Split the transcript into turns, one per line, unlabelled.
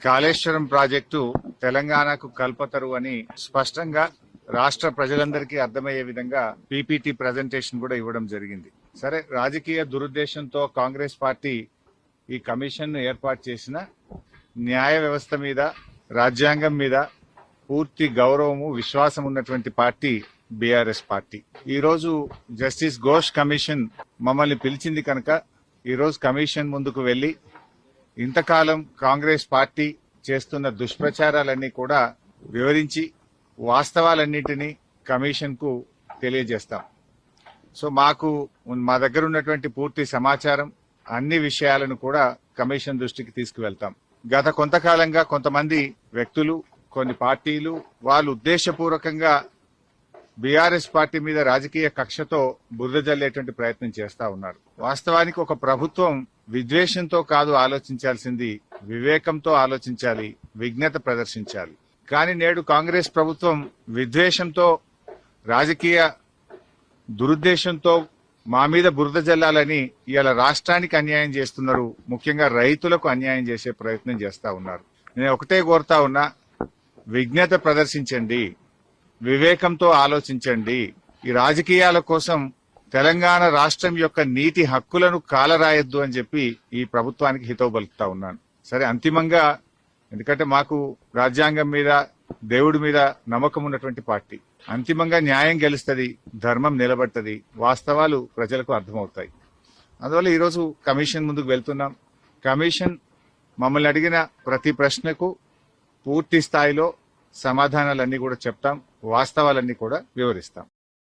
Kaleshwaram project తెలంగాణకు కల్పతరు అని స్పష్టంగా రాష్ట్ర ప్రజలందరికీ అర్థమయ్యే విధంగా పీపీటీ ప్రజెంటేషన్ కూడా ఇవ్వడం జరిగింది. సరే రాజకీయ దురుద్దేశంతో కాంగ్రెస్ పార్టీ ఈ కమిషన్ ఏర్పాటు చేసిన న్యాయ వ్యవస్థ మీద రాజ్యాంగం మీద పూర్తి గౌరవము విశ్వాసం ఉన్నటువంటి పార్టీ బీఆర్ఎస్ పార్టీ. ఈరోజు జస్టిస్ ఘోష్ కమిషన్ మమ్మల్ని పిలిచింది కనుక ఈరోజు కమిషన్ ముందుకు వెళ్ళి ఇంతకాలం కాంగ్రెస్ పార్టీ చేస్తున్న దుష్ప్రచారాలన్నీ కూడా వివరించి వాస్తవాలన్నింటినీ కమిషన్కు తెలియజేస్తాం. సో మాకు మా దగ్గర ఉన్నటువంటి పూర్తి సమాచారం అన్ని విషయాలను కూడా కమిషన్ దృష్టికి తీసుకువెళ్తాం. గత కొంతకాలంగా కొంతమంది వ్యక్తులు కొన్ని పార్టీలు వాళ్ళు ఉద్దేశపూర్వకంగా బీఆర్ఎస్ పార్టీ మీద రాజకీయ కక్షతో బురద జల్లేటువంటి ప్రయత్నం చేస్తా ఉన్నారు. వాస్తవానికి ఒక ప్రభుత్వం విద్వేషంతో కాదు ఆలోచించాల్సింది వివేకంతో ఆలోచించాలి విజ్ఞత ప్రదర్శించాలి. కానీ నేడు కాంగ్రెస్ ప్రభుత్వం విద్వేషంతో రాజకీయ దురుద్దేశంతో మా మీద బురద జల్లాలని ఇవాళ రాష్ట్రానికి అన్యాయం చేస్తున్నారు. ముఖ్యంగా రైతులకు అన్యాయం చేసే ప్రయత్నం చేస్తా ఉన్నారు. నేను ఒకటే కోరుతా ఉన్నా విజ్ఞత ప్రదర్శించండి వివేకంతో ఆలోచించండి. ఈ రాజకీయాల కోసం తెలంగాణ రాష్ట్రం యొక్క నీటి హక్కులను కాలరాయొద్దు అని చెప్పి ఈ ప్రభుత్వానికి హితవు పలుకుతా ఉన్నాను. సరే అంతిమంగా ఎందుకంటే మాకు రాజ్యాంగం మీద దేవుడి మీద నమ్మకం ఉన్నటువంటి పార్టీ. అంతిమంగా న్యాయం గెలుస్తుంది ధర్మం నిలబడుతుంది వాస్తవాలు ప్రజలకు అర్థమవుతాయి. అందువల్ల ఈరోజు కమిషన్ ముందుకు వెళ్తున్నాం. కమిషన్ మమ్మల్ని అడిగిన ప్రతి ప్రశ్నకు పూర్తి స్థాయిలో సమాధానాలన్నీ కూడా చెప్తాం వాస్తవాలన్నీ కూడా వివరిస్తాం.